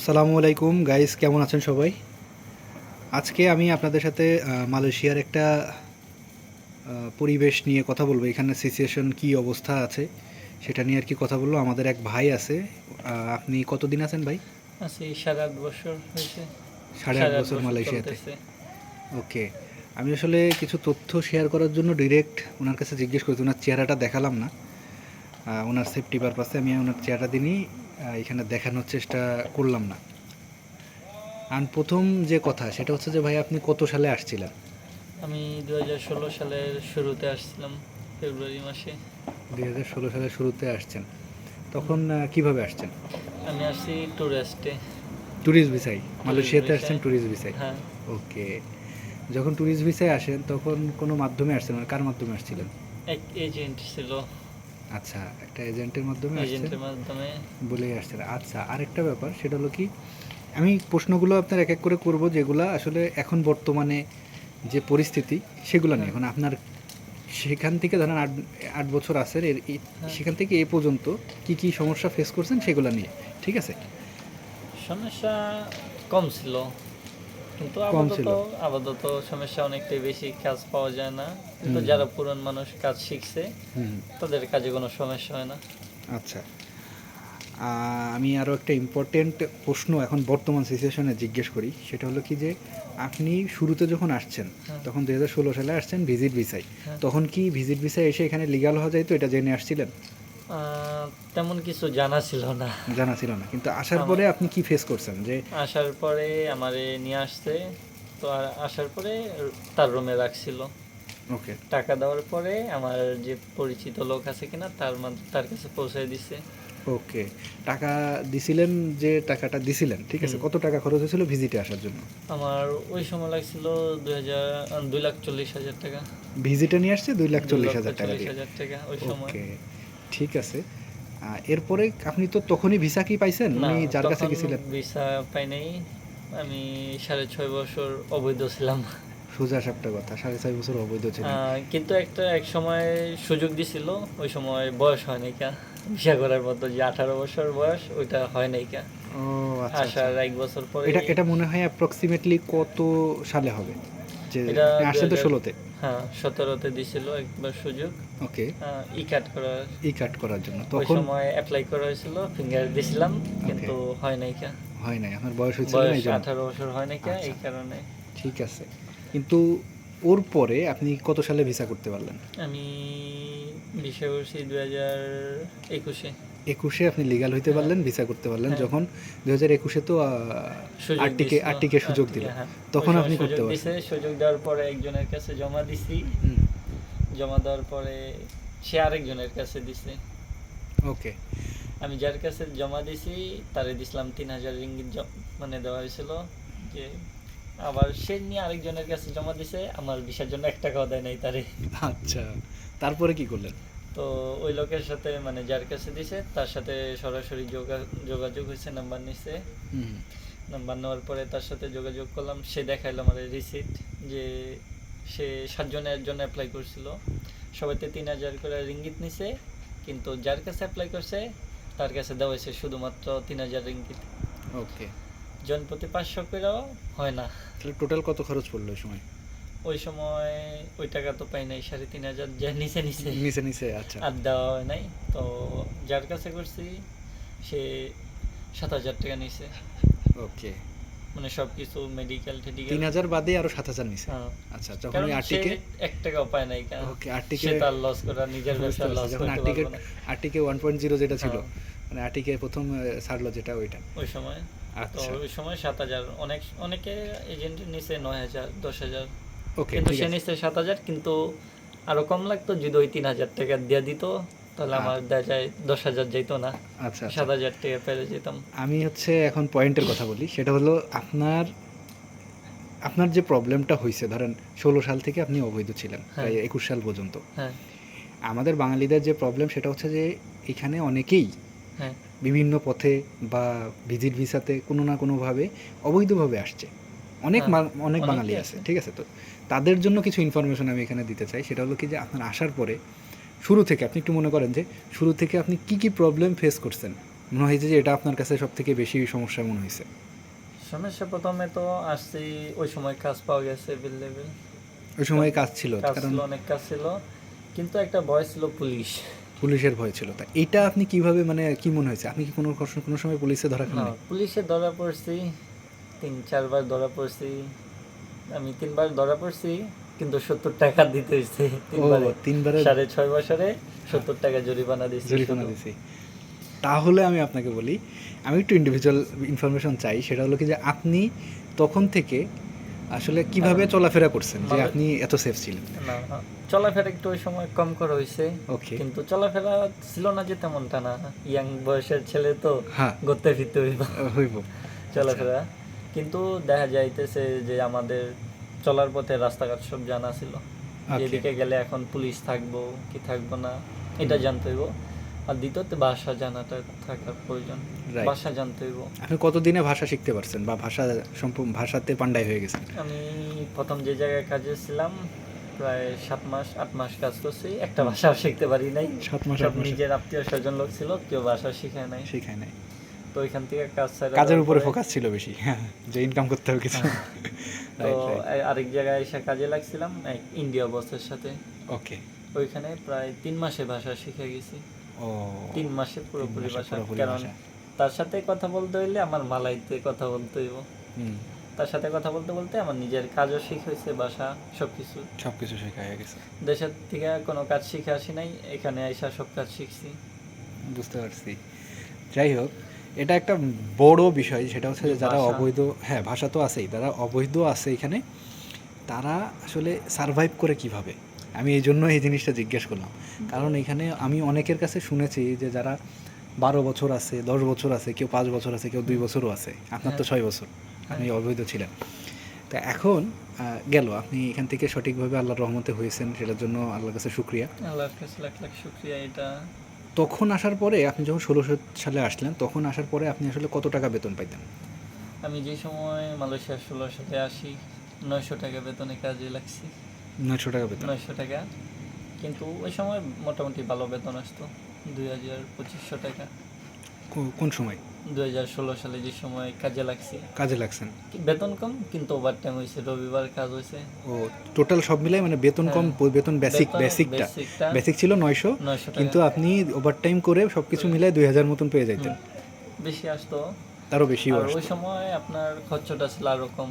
আসসালামু আলাইকুম গাইস কেমন আছেন সবাই? আজকে আমি আপনাদের সাথে মালয়েশিয়ার একটা পরিবেশ নিয়ে কথা বলব। এখানে সিচুয়েশন কি অবস্থা আছে সেটা নিয়ে আর কি কথা বলব। আমাদের এক ভাই আছে। আপনি কতদিন আছেন ভাই? আছি সাড়ে আট বছর হয়েছে। সাড়ে আট বছর মালয়েশিয়াতে। ওকে আমি আসলে কিছু তথ্য শেয়ার করার জন্য ডিরেক্ট ওনার কাছে জিজ্ঞেস করছি। ওনার চেহারাটা দেখালাম না। ওনার সেফটি পারপাসে আমি ওনার চেহারাটা দিনই এখানে দেখানোর চেষ্টা করলাম না। আর প্রথম যে কথা সেটা হচ্ছে যে ভাই আপনি কত সালে আসছিলেন? আমি দু হাজার ষোলো সালের শুরুতে আসছিলাম ফেব্রুয়ারি মাসে। দুই হাজার ষোলো সালের শুরুতে আসছেন। তখন কীভাবে আসছেন? আমি আসছি ট্যুরিস্টে। ট্যুরিস্ট ভিসায়? মালয়েশিয়াতে আসছেন ট্যুরিস্ট ভিসায়? হ্যাঁ। ওকে। যখন ট্যুরিস্ট ভিসায় আসেন তখন কোনো মাধ্যমে আসছেন কার মাধ্যমে আসছিলেন? এক এজেন্ট ছিল। আচ্ছা একটা এজেন্টের মাধ্যমে এজেন্টের মাধ্যমে। বলে আসছে। আচ্ছা আরেকটা ব্যাপার সেটা হলো কি আমি প্রশ্নগুলো আপনার এক এক করে করব যেগুলো আসলে এখন বর্তমানে যে পরিস্থিতি সেগুলো নিয়ে। এখন আপনার সেখান থেকে ধরেন আট আট বছর আছেন এর হ্যাঁ। সেখান থেকে এ পর্যন্ত কি কি সমস্যা ফেস করছেন সেগুলো নিয়ে ঠিক আছে? সমস্যা কম ছিল। কিন্তু আপাতত সমস্যা অনেকটাই বেশি কাজ পাওয়া যায় না। যারা পুরন মানুষ কাজ শিখছে তাদের কাজে কোনো সমস্যা হয় না। আচ্ছা। আমি আরও একটা ইম্পর্টেন্ট প্রশ্ন এখন বর্তমান সিচুয়েশনে জিজ্ঞেস করি। সেটা হলো কি যে আপনি শুরুতে যখন আসছেন হ্যাঁ। তখন দুই হাজার ষোলো সালে আসছেন ভিজিট ভিসায় হ্যাঁ। তখন কি ভিজিট ভিসায় এসে এখানে লিগাল হওয়া যায় তো? এটা জেনে আসছিলেন? তেমন কিছু জানা ছিল না। জানা ছিল না। কিন্তু আসার পরে আপনি কি ফেস করছেন যে আসার পরে আমারে নিয়ে আসছে। তো আর আসার পরে তার রুমে রাখছিল। ওকে টাকা দেওয়ার পরে আমার যে পরিচিত লোক আছে কিনা তার তার কাছে পৌঁছে দিছে। ওকে টাকা দিছিলেন যে টাকাটা দিছিলেন ঠিক আছে? কত টাকা খরচ হয়েছিল ভিজিটে আসার জন্য? আমার ওই সময় লাগছিল দুই হাজার দুই লাখ চল্লিশ হাজার টাকা। ভিজিটে নিয়ে আসছে দুই লাখ চল্লিশ হাজার টাকা ওই সময়। ঠিক আছে। এরপরে আপনি তো তখনই ভিসা কি পাইছেন? উনি যার কাছে গেছিলেন? ভিসা পাই নাই। আমি সাড়ে ছয় বছর অবৈধ ছিলাম। সোজা সাপটা কথা সাড়ে ছয় বছর অবৈধ আহ, কিন্তু একটা এক সময় সুযোগ দিছিল ওই সময় বয়স হয় নাই কা। ভিসা করার মতো যে আঠারো বছর বয়স ওইটা হয় নাই কা। ও আচ্ছা আচ্ছা। আসার এক বছর পরে এটা এটা মনে হয় অ্যাপ্রক্সিমেটলি কত সালে হবে? এটা আপনি তো ষোলোতে। হ্যাঁ সতেরোতে দিছিল একবার সুযোগ। ওকে। ই কাট করার। ই কাট করার জন্য। তখন সময় অ্যাপ্লাই করা হয়েছিল ফিঙ্গার দিছিলাম কিন্তু হয় নাই কা। হয় নাই আপনার বয়স হয়েছিল বয়স আঠারো বছর হয় নাই কা এই আচ্ছা। কারণে। ঠিক আছে। কিন্তু ওর পরে আপনি কত সালে ভিসা করতে পারলেন? আমি করছি দুই হাজার একুশে। একুশে আপনি লিগাল হইতে পারলেন ভিসা করতে পারলেন হ্যাঁ। যখন দুই হাজার একুশে তো সুযোগ আরটিকে আরটিকে সুযোগ দিল। হ্যাঁ, তখন আপনি করতে দিছে, সুযোগ দেওয়ার পরে একজনের কাছে জমা দিছি। জমা দেওয়ার পরে সে আরেকজনের কাছে দিছে। ওকে। আমি যার কাছে জমা দিছি তারে দিছিলাম তিন হাজার রিঙ্গিত মানে দেওয়া হয়েছিল যে আবার সে নিয়ে আরেকজনের কাছে জমা দিছে আমার ভিসার জন্য এক টাকাও দেয় নাই তারে। আচ্ছা। তারপরে কি করলেন? তো ওই লোকের সাথে মানে যার কাছে দিছে তার সাথে সরাসরি যোগা- যোগাযোগ হয়েছে নাম্বার নিছে। নাম্বার নেওয়ার পরে তার সাথে যোগাযোগ করলাম সে দেখাইলো আমার রিসিপ্ট যে সে সাতজনের জন্য অ্যাপ্লাই করছিল। সবাইতে তিন হাজার করে রিঙ্গিত নিছে কিন্তু যার কাছে অ্যাপ্লাই করছে তার কাছে দেওয়া হয়েছে শুধুমাত্র তিন হাজার রিঙ্গিত ওকে জন প্রতি পাঁচশো করেও হয় না। তাহলে টোটাল কত খরচ পড়ল ওই সময়? ওই সময় ওই টাকা তো পাই নাই সাড়ে তিন হাজার যা নিচে নিচে নিচে নিচে আচ্ছা। আর দেওয়া হয় নাই। তো যার কাছে করছি সে সাত হাজার টাকা নিছে। ওকে। মানে সব কিছু মেডিকেল টেডিকেল তিন হাজার বাদে আরও সাত হাজার নিচে হ্যাঁ। আচ্ছা যখন ওই আরটিকে এক টাকাও পায় নাই কেন ওকে আরটিকে সে তার লস করা নিজের ব্যবসা লস যখন RTK RTK one point zero যেটা ছিল হ্যাঁ। মানে আরটিকে প্রথম ছাড়লো যেটা ওইটা। ওই সময়। তো আচ্ছা। ওই সময় সাত হাজার। অনেক অনেকে এজেন্ট নিচে নয় হাজার দশ হাজার। ওকে কিন্তু সে আছে। সাত হাজার কিন্তু আরও কম লাগতো যদি ওই তিন হাজার টাকা দিয়ে দিত তাহলে আমার দেওয়া যায় দশ হাজার যাইতো না। আচ্ছা আচ্ছা। সাত হাজার টাকা পেরে যেতাম। আমি হচ্ছে এখন পয়েন্টের কথা বলি সেটা হলো আপনার আপনার যে প্রবলেমটা হয়েছে ধরেন ষোলো সাল থেকে আপনি অবৈধ ছিলেন হ্যাঁ। প্রায় একুশ সাল পর্যন্ত। হ্যাঁ। আমাদের বাঙালিদের যে প্রবলেম সেটা হচ্ছে যে এখানে অনেকেই হ্যাঁ। বিভিন্ন পথে বা ভিজিট ভিসাতে কোনো না কোনোভাবে অবৈধভাবে আসছে। অনেক অনেক বাঙালি আছে। ঠিক আছে তো? তাদের জন্য কিছু ইনফরমেশন আমি এখানে দিতে চাই। সেটা হলো কি যে আপনার আসার পরে শুরু থেকে আপনি একটু মনে করেন যে শুরু থেকে আপনি কি কি প্রবলেম ফেস করছেন? মনে হয়েছে যে এটা আপনার কাছে সব থেকে বেশি সমস্যা মনে হয়েছে। সমস্যা প্রথমে তো আসছি ওই সময় কাজ পাওয়া গেছে এভেলেবেল ওই সময় কাজ ছিল কারণ অনেক কাজ ছিল। কিন্তু একটা ভয় ছিল পুলিশ। পুলিশের ভয় ছিল। তা এটা আপনি কীভাবে মানে কি মনে হয়েছে? আপনি কি কোনো কোনো সময় পুলিশে ধরা খান পুলিশে ধরা পড়ছি তিন চারবার ধরা পড়ছি। আমি তিনবার ধরা পড়ছি কিন্তু সত্তর টাকা দিতে হয়েছে তিনবারে। তিনবারে? সাড়ে ছয় বছরে সত্তর টাকা জরিমানা দিয়েছি জরিমানা। দিছি তাহলে আমি আপনাকে বলি আমি একটু ইন্ডিভিজুয়াল ইনফরমেশন চাই সেটা হলো কি যে আপনি তখন থেকে আসলে কীভাবে চলাফেরা করছেন যে মানে- আপনি এত সেফ ছিলেন? চলাফেরা একটু ওই সময় কম করা হয়েছে। ওকে কিন্তু চলাফেরা ছিল না যে তেমনটা না। ইয়াং বয়সের ছেলে তো হ্যাঁ। ঘুরতে ফিরতে হইব। হইব। চলাফেরা। কিন্তু দেখা যাইতেছে যে আমাদের চলার পথে রাস্তাঘাট সব জানা ছিল. যেদিকে গেলে এখন পুলিশ থাকব কি থাকব না এটা জানতে হইব। আর দ্বিতীয়ত ভাষা জানাটা থাকার প্রয়োজন। ভাষা জানতে হইব। আপনি কতদিনে ভাষা শিখতে পারছেন বা ভাষা সম্পূর্ণ ভাষাতে পান্ডাই হয়ে গেছেন? আমি প্রথম যে জায়গায় কাজে ছিলাম প্রায় সাত মাস আট মাস কাজ করছি। একটা ভাষাও শিখতে পারি নাই। সাত মাস। নিজের আত্মীয় স্বজন লোক ছিল কেউ ভাষা শিখায় নাই। শেখায় নাই। তো ওইখান থেকে কাজ কাজের উপরে ফোকাস ছিল বেশি হ্যাঁ যে ইনকাম করতে হবে কিছু। তো আরেক জায়গায় এসে কাজে লাগছিলাম এক ইন্ডিয়া বসের সাথে। ওকে ওইখানে প্রায় তিন মাসে ভাষা শিখে গেছি। ও তিন মাসে পুরোপুরি ভাষা কারণ তার সাথে কথা বলতে হইলে আমার মালাইতে কথা বলতে হইব। হুম। তার সাথে কথা বলতে বলতে আমার নিজের কাজও শিখ হয়েছে ভাষা সবকিছু। সব কিছু শেখা হয়ে গেছে। দেশের থেকে কোনো কাজ শিখে আসি নাই এখানে আইসা সব কাজ শিখছি। বুঝতে পারছি। যাই হোক এটা একটা বড় বিষয় সেটা হচ্ছে যারা অবৈধ হ্যাঁ ভাষা তো আছেই যারা অবৈধ আছে এখানে তারা আসলে সারভাইভ করে কীভাবে? আমি এই জন্য এই জিনিসটা জিজ্ঞেস করলাম। কারণ এখানে আমি অনেকের কাছে শুনেছি যে যারা বারো বছর আছে দশ বছর আছে কেউ পাঁচ বছর আছে কেউ দুই বছরও আছে আপনার তো হ্যাঁ। ছয় বছর আমি অবৈধ ছিলাম তা এখন গেল আপনি এখান থেকে সঠিকভাবে আল্লাহর রহমতে হয়েছেন সেটার জন্য আল্লাহর কাছে শুক্রিয়া। আল্লাহর কাছে লাখ লাখ শুক্রিয়া এটা তখন আসার পরে আপনি যখন ষোলোশো সালে আসলেন তখন আসার পরে আপনি আসলে কত টাকা বেতন পাইতেন? আমি যে সময় মালয়েশিয়া ষোলো সাথে আসি নয়শো টাকা বেতনে কাজে লাগছি। নয়শো টাকা বেতন। নয়শো টাকা। কিন্তু ওই সময় মোটামুটি ভালো বেতন আসতো দুই হাজার পঁচিশশো টাকা। কোন সময়? দুই হাজার ষোলো সালে যে সময় কাজে লাগছি। কাজে লাগছেন। বেতন কম? কিন্তু ওভার টাইম হয়েছে রবিবার কাজ হয়েছে ও টোটাল সব মিলাই মানে বেতন কম হ্যাঁ। বেতন বেসিক বেসিকটা বেসিক ছিল নয়শো। কিন্তু আপনি ওভার টাইম করে সব কিছু মিলাই দুই হাজার মতন পেয়ে যাইতেন। বেশি আসতো। তারও বেশি ওই সময় আপনার খরচটা ছিল আরও কম।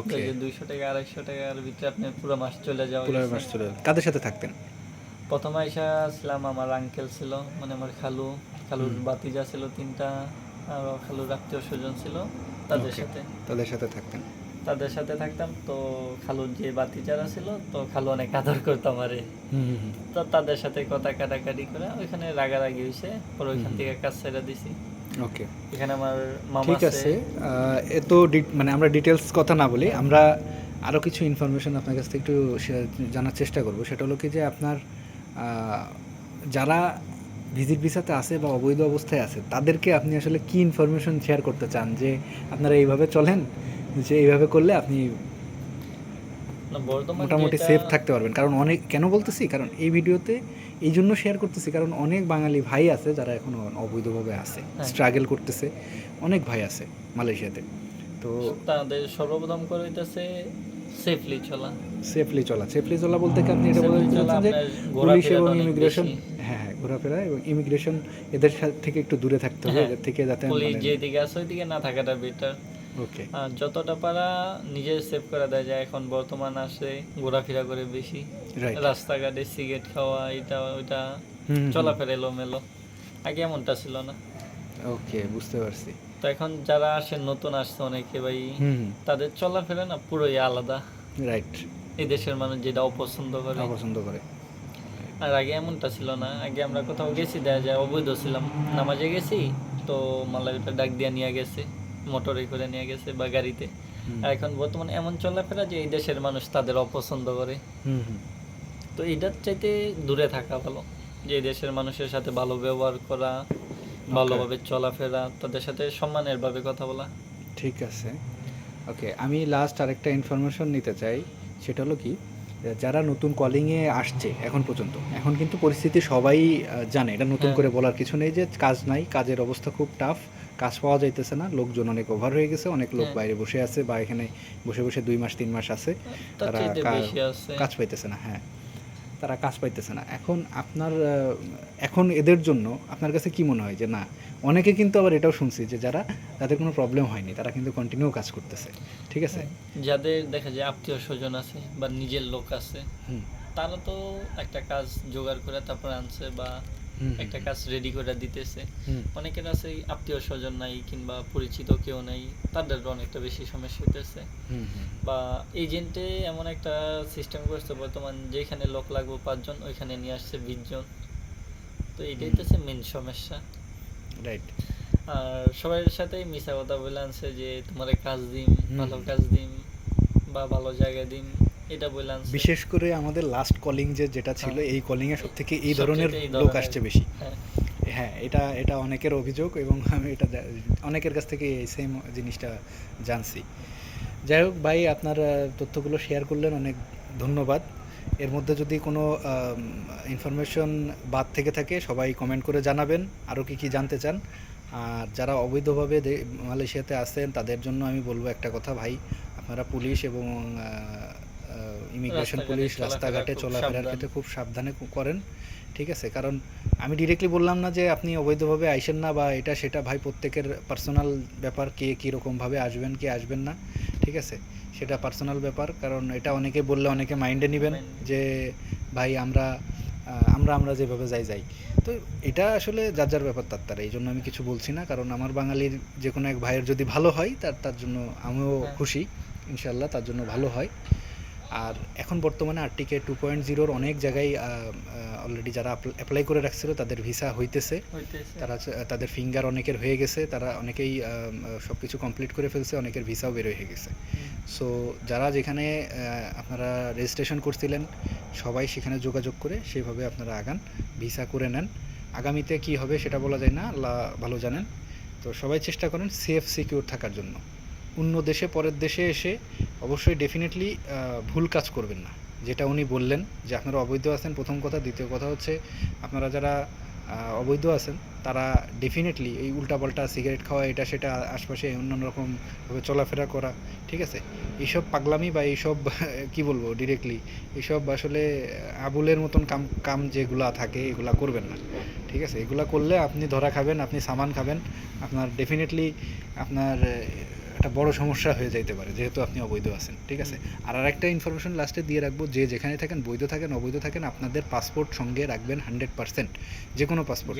ওকে দুইশো টাকা আড়াইশো টাকার ভিতরে আপনি পুরো মাস চলে যাওয়া পুরো মাস চলে। কাদের সাথে থাকতেন? প্রথমে আইসা ছিলাম আমার আঙ্কেল ছিল মানে আমার খালু। খালুর বাতিজা ছিল তিনটা আর খালুর আত্মীয় স্বজন ছিল তাদের সাথে। তাদের সাথে থাকতেন? তাদের সাথে থাকতাম তো খালুর যে বাতিজারা ছিল তো খালু অনেক আদর করতাম আরে হুম হুম, হুম। তো তাদের সাথে কথা কাটাকাটি করে ওইখানে রাগারাগি হয়েছে পরে ওইখান থেকে কাজ ছেড়ে দিছি। ওকে এখানে আমার মামা ঠিক আছে। এত মানে আমরা ডিটেলস কথা না বলি আমরা আরও কিছু ইনফরমেশন আপনার কাছ থেকে একটু জানার চেষ্টা করব। সেটা হলো কি যে আপনার যারা ভিজিট ভিসাতে আছে বা অবৈধ অবস্থায় আছে তাদেরকে আপনি আসলে কি ইনফরমেশন শেয়ার করতে চান? যে আপনারা এইভাবে চলেন যে এইভাবে করলে আপনি মোটামুটি সেফ থাকতে পারবেন। কারণ অনেক কেন বলতেছি? কারণ এই ভিডিওতে এই জন্য শেয়ার করতেছি। কারণ অনেক বাঙালি ভাই আছে যারা এখন অবৈধভাবে আছে হ্যাঁ। স্ট্রাগল করতেছে। অনেক ভাই আছে মালয়েশিয়াতে। তো তাদের সর্বপ্রথম করে হইতেছে সেফলি চলা। সেফলি চলা। সেফলি চলা বলতে কি আপনি এটা বলতে চাচ্ছেন যে পুলিশ এবং ইমিগ্রেশন হ্যাঁ হ্যাঁ ঘোরাফেরা এবং ইমিগ্রেশন এদের সাথে থেকে একটু দূরে থাকতে হবে হ্যাঁ, এদের থেকে যাতে পুলিশ যেদিকে আছে ওইদিকে না থাকাটা বেটার ওকে যতটা পারা নিজে সেভ করে দেয় যায় এখন বর্তমান আসে ঘোরাফেরা করে বেশি। রাস্তাঘাটে সিগারেট খাওয়া এটা ওইটা চলাফেরা এলোমেলো। আগে এমনটা ছিল না। ওকে বুঝতে পারছি। তো এখন যারা আসে নতুন আসছে অনেকে ভাই হুম তাদের চলাফেরা না পুরোই আলাদা। রাইট এই দেশের মানুষ যেটা অপছন্দ করে। অপছন্দ করে। আর আগে এমনটা ছিল না। আগে আমরা কোথাও গেছি দেখা যায় অবৈধ ছিলাম। নামাজে গেছি তো মালাইটা ডাক দিয়ে নিয়ে গেছে মোটরে করে নিয়ে গেছে বা গাড়িতে। আর এখন বর্তমানে এমন চলাফেরা যে এই দেশের মানুষ তাদের অপছন্দ করে। তো এটার চাইতে দূরে থাকা ভালো। যে দেশের মানুষের সাথে ভালো ব্যবহার করা ভালোভাবে চলাফেরা তাদের সাথে সম্মানের ভাবে কথা বলা। ঠিক আছে। ওকে আমি লাস্ট আরেকটা ইনফরমেশন নিতে চাই। সেটা হলো কি যারা নতুন কলিংয়ে আসছে এখন পর্যন্ত এখন কিন্তু পরিস্থিতি সবাই জানে এটা নতুন হ্যাঁ। করে বলার কিছু নেই যে কাজ নাই কাজের অবস্থা খুব টাফ কাজ পাওয়া যাইতেছে না লোকজন অনেক ওভার হয়ে গেছে অনেক লোক হ্যাঁ। বাইরে বসে আছে বা এখানে বসে বসে দুই মাস তিন মাস আছে তারা কাজ পাইতেছে না হ্যাঁ তারা কাজ পাইতেছে না। এখন আপনার এখন এদের জন্য আপনার কাছে কি মনে হয় যে না অনেকে কিন্তু আবার এটাও শুনছি যে যারা তাদের কোনো প্রবলেম হয়নি তারা কিন্তু কন্টিনিউ কাজ করতেছে। ঠিক আছে? যাদের দেখা যায় আত্মীয় স্বজন আছে বা নিজের লোক আছে হুম। তারা তো একটা কাজ জোগাড় করে তারপর আনছে বা একটা কাজ রেডি করে দিতেছে। অনেকের আছে আত্মীয় স্বজন নাই কিংবা পরিচিত কেউ নাই তাদের অনেকটা বেশি সমস্যা হইতেছে। বা এজেন্টে এমন একটা সিস্টেম করছে বর্তমান যেখানে লোক লাগবে পাঁচজন ওইখানে নিয়ে আসছে বিশ জন তো এটাই তো মেন সমস্যা। রাইট আর সবার সাথে মিশা কথা বলে আনছে যে তোমার কাজ দিম ভালো কাজ দিম বা ভালো জায়গা দিম। এটা বলে আনছে বিশেষ করে আমাদের লাস্ট কলিং যে যেটা ছিল হ্যাঁ। এই কলিং এ সব থেকে এই ধরনের লোক আসছে বেশি। হ্যাঁ। হ্যাঁ এটা এটা অনেকের অভিযোগ এবং আমি এটা অনেকের কাছ থেকে এই সেম জিনিসটা জানছি। যাই হোক ভাই আপনার তথ্যগুলো শেয়ার করলেন অনেক ধন্যবাদ। এর মধ্যে যদি কোনো ইনফরমেশন বাদ থেকে থাকে সবাই কমেন্ট করে জানাবেন আরও কি কি জানতে চান। আর যারা অবৈধভাবে মালয়েশিয়াতে আসেন তাদের জন্য আমি বলব একটা কথা ভাই আপনারা পুলিশ এবং ইমিগ্রেশন পুলিশ রাস্তাঘাটে চলাফেরার। ক্ষেত্রে খুব সাবধানে করেন ঠিক আছে? কারণ আমি ডিরেক্টলি বললাম না যে আপনি অবৈধভাবে আইসেন না বা এটা সেটা ভাই প্রত্যেকের পার্সোনাল ব্যাপার কে কীরকমভাবে আসবেন কে আসবেন না ঠিক আছে? সেটা পার্সোনাল ব্যাপার কারণ এটা অনেকে বললে অনেকে মাইন্ডে নেবেন যে ভাই আমরা আমরা আমরা যেভাবে যাই যাই। তো এটা আসলে যার যার ব্যাপার তার তার এই জন্য আমি কিছু বলছি না কারণ আমার বাঙালির যে কোনো এক ভাইয়ের যদি ভালো হয় তার তার জন্য আমিও হ্যাঁ। খুশি ইনশাল্লাহ তার জন্য ভালো হয়। আর এখন বর্তমানে আরটিকে টু পয়েন্ট জিরোর অনেক জায়গায় অলরেডি যারা অ্যাপ্লাই করে রাখছিল তাদের ভিসা হইতেছে। তারা তাদের ফিঙ্গার অনেকের হয়ে গেছে তারা অনেকেই সব কিছু কমপ্লিট করে ফেলছে অনেকের ভিসাও বের হয়ে গেছে। সো যারা যেখানে আপনারা রেজিস্ট্রেশন করছিলেন সবাই সেখানে যোগাযোগ করে সেভাবে আপনারা আগান ভিসা করে নেন। আগামীতে কি হবে সেটা বলা যায় না আল্লাহ ভালো জানেন। তো সবাই চেষ্টা করেন সেফ সিকিউর থাকার জন্য। অন্য দেশে, পরের দেশে এসে অবশ্যই ডেফিনেটলি ভুল কাজ করবেন না। যেটা উনি বললেন যে আপনারা অবৈধ আছেন, প্রথম কথা। দ্বিতীয় কথা হচ্ছে, আপনারা যারা অবৈধ আছেন, তারা ডেফিনেটলি এই উল্টাপাল্টা সিগারেট খাওয়া, এটা সেটা আশপাশে অন্যান্য রকমভাবে চলাফেরা করা, ঠিক আছে? এইসব পাগলামি বা এইসব, কি বলব ডিরেক্টলি এইসব আসলে আবুলের মতন কাম কাম যেগুলা থাকে, এগুলা করবেন না, ঠিক আছে? এগুলা করলে আপনি ধরা খাবেন, আপনি সামান খাবেন, আপনার ডেফিনেটলি আপনার একটা বড় সমস্যা হয়ে যাইতে পারে যেহেতু আপনি অবৈধ আছেন ঠিক আছে? আর আরেকটা ইনফরমেশন লাস্টে দিয়ে রাখব যে যেখানে থাকেন বৈধ থাকেন অবৈধ থাকেন আপনাদের পাসপোর্ট সঙ্গে রাখবেন হান্ড্রেড পার্সেন্ট যে কোনো পাসপোর্ট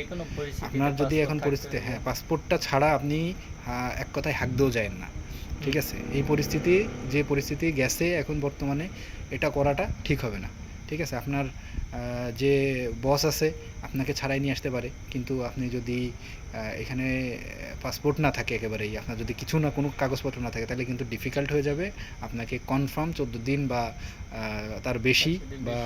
আপনার যদি এখন পরিস্থিতি হ্যাঁ পাসপোর্টটা ছাড়া আপনি এক কথায় হাঁকতেও যায় না ঠিক আছে? এই পরিস্থিতি যে পরিস্থিতি গেছে এখন বর্তমানে এটা করাটা ঠিক হবে না। ঠিক আছে? আপনার যে বস আছে আপনাকে ছাড়াই নিয়ে আসতে পারে। কিন্তু আপনি যদি এখানে পাসপোর্ট না থাকে একেবারেই আপনার যদি কিছু না কোনো কাগজপত্র না থাকে তাহলে কিন্তু ডিফিকাল্ট হয়ে যাবে। আপনাকে কনফার্ম চোদ্দ দিন বা তার বেশি আচ্ছা, বা।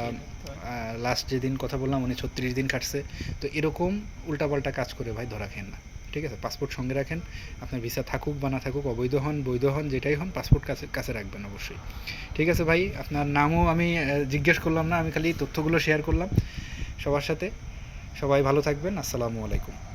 লাস্ট যেদিন কথা বললাম উনি ছত্রিশ দিন কাটছে তো এরকম উল্টাপাল্টা কাজ করে ভাই ধরা খেন না। ঠিক আছে? পাসপোর্ট সঙ্গে রাখেন। আপনার ভিসা থাকুক বা না থাকুক, অবৈধ হন, বৈধ হন, যেটাই হন, পাসপোর্ট কাছে কাছে রাখবেন অবশ্যই। ঠিক আছে ভাই? আপনার নামও আমি জিজ্ঞেস করলাম না, আমি খালি তথ্যগুলো শেয়ার করলাম সবার সাথে। সবাই ভালো থাকবেন। আসসালামু আলাইকুম।